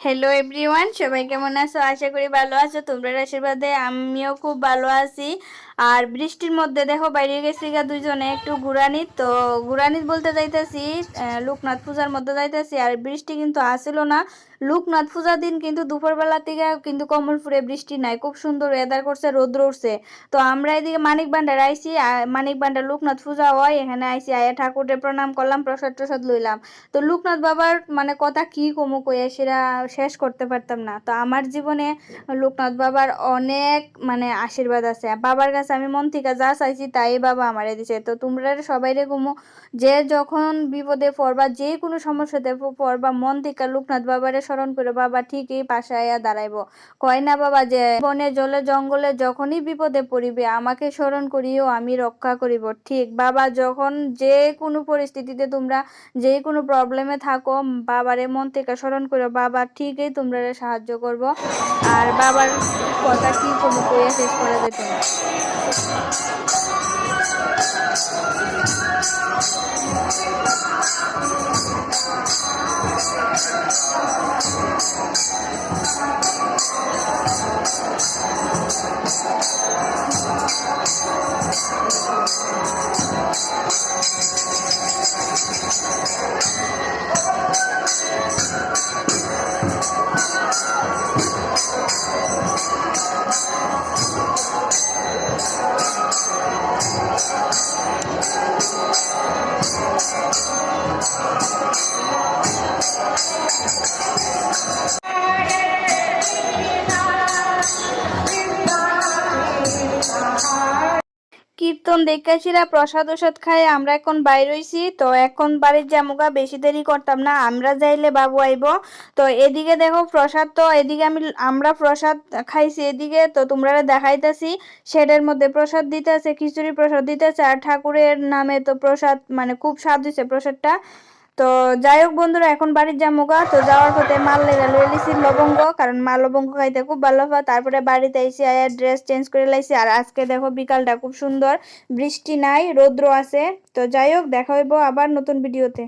Hello everyone সবাই কেমন আছো? আশা করি ভালো আছো। তোমরা আশীর্বাদে আমিও খুব ভালো আছি। আর বৃষ্টির মধ্যে দেখো, বাইরে গেছি গা দুইজনে একটু ঘুরানি তো ঘুরানি বলতে যাইতেছি লোকনাথ পূজার মধ্যে যাইতেছি। আর বৃষ্টি কিন্তু আসিল না। লোকনাথ পূজার দিন কিন্তু দুপুরবেলা থেকে কিন্তু কমলপুরে বৃষ্টি নাই। খুব সুন্দর ওয়েদার করছে, রোদ্র উঠছে। তো আমরা এদিকে মানিক ভান্ডার আইসি মানিক ভান্ডার লোকনাথ পূজা হয়, এখানে আইসি আয়া ঠাকুরের প্রণাম করলাম, প্রসাদ টসাদ লইলাম। তো লোকনাথ বাবার মানে কথা কি কমু কইয়া সেটা শেষ করতে পারতাম না। তো আমার জীবনে লোকনাথ বাবার অনেক মানে আশীর্বাদ আছে। বাবার কাছে আমি মন থেকে যা চাইছি তাই বাবা আমারে দিছে। তো তোমরা সবাই রে ঘুমো যে যখন বিপদে পড়বা, যে কোনো সমস্যাতে পড়বা, মন থেকে লোকনাথ বাবারে স্মরণ করে বাবা ঠিকই পাশে আয়া দাঁড়াইবো। কয় না বাবা যে, বনে জলে জঙ্গলে যখনই বিপদে পড়িবে, আমাকে স্মরণ করিও, আমি রক্ষা করিব। ঠিক, বাবা যখন যে কোনো পরিস্থিতিতে তোমরা যে কোনো প্রবলেমে থাকো, বাবারে মন থেকে স্মরণ করো বাবা ঠিকই তোমরা সাহায্য করব। আর বাবার কথা কি কোনো কইয়া শেষ করা যেত না কীর্তন দেখাছিরা প্রসাদ ওষুধ খাই, আমরা এখন বাইর হইছি, তো এখন বাড়ির জামুকা বেশি দেরি করতাম না, আমরা যাইলে বাবু আইব। তো এদিকে দেখো প্রসাদ, তো এদিকে আমি, আমরা প্রসাদ খাইছি এদিকে, তো তোমরা দেখাইতেছি, শেডের মধ্যে প্রসাদ দিতেছে, খিচুড়ি প্রসাদ দিতেছে, আর ঠাকুরের নামে তো প্রসাদ মানে খুব স্বাদ হয়েছে প্রসাদটা। তো যাই হোক বন্ধুরা, এখন বাড়ির যামুগা তো যাওয়ার পথে মাল লেগে লইলিছি লিছি লবঙ্গ, কারণ মা লবঙ্গ খাইতে খুব ভালো হয়। তারপরে বাড়িতে এসে আয়া ড্রেস চেঞ্জ করে লাইছি। আর আজকে দেখো বিকালটা খুব সুন্দর, বৃষ্টি নাই, রৌদ্র আছে। তো যাই হোক দেখা হইব আবার নতুন ভিডিওতে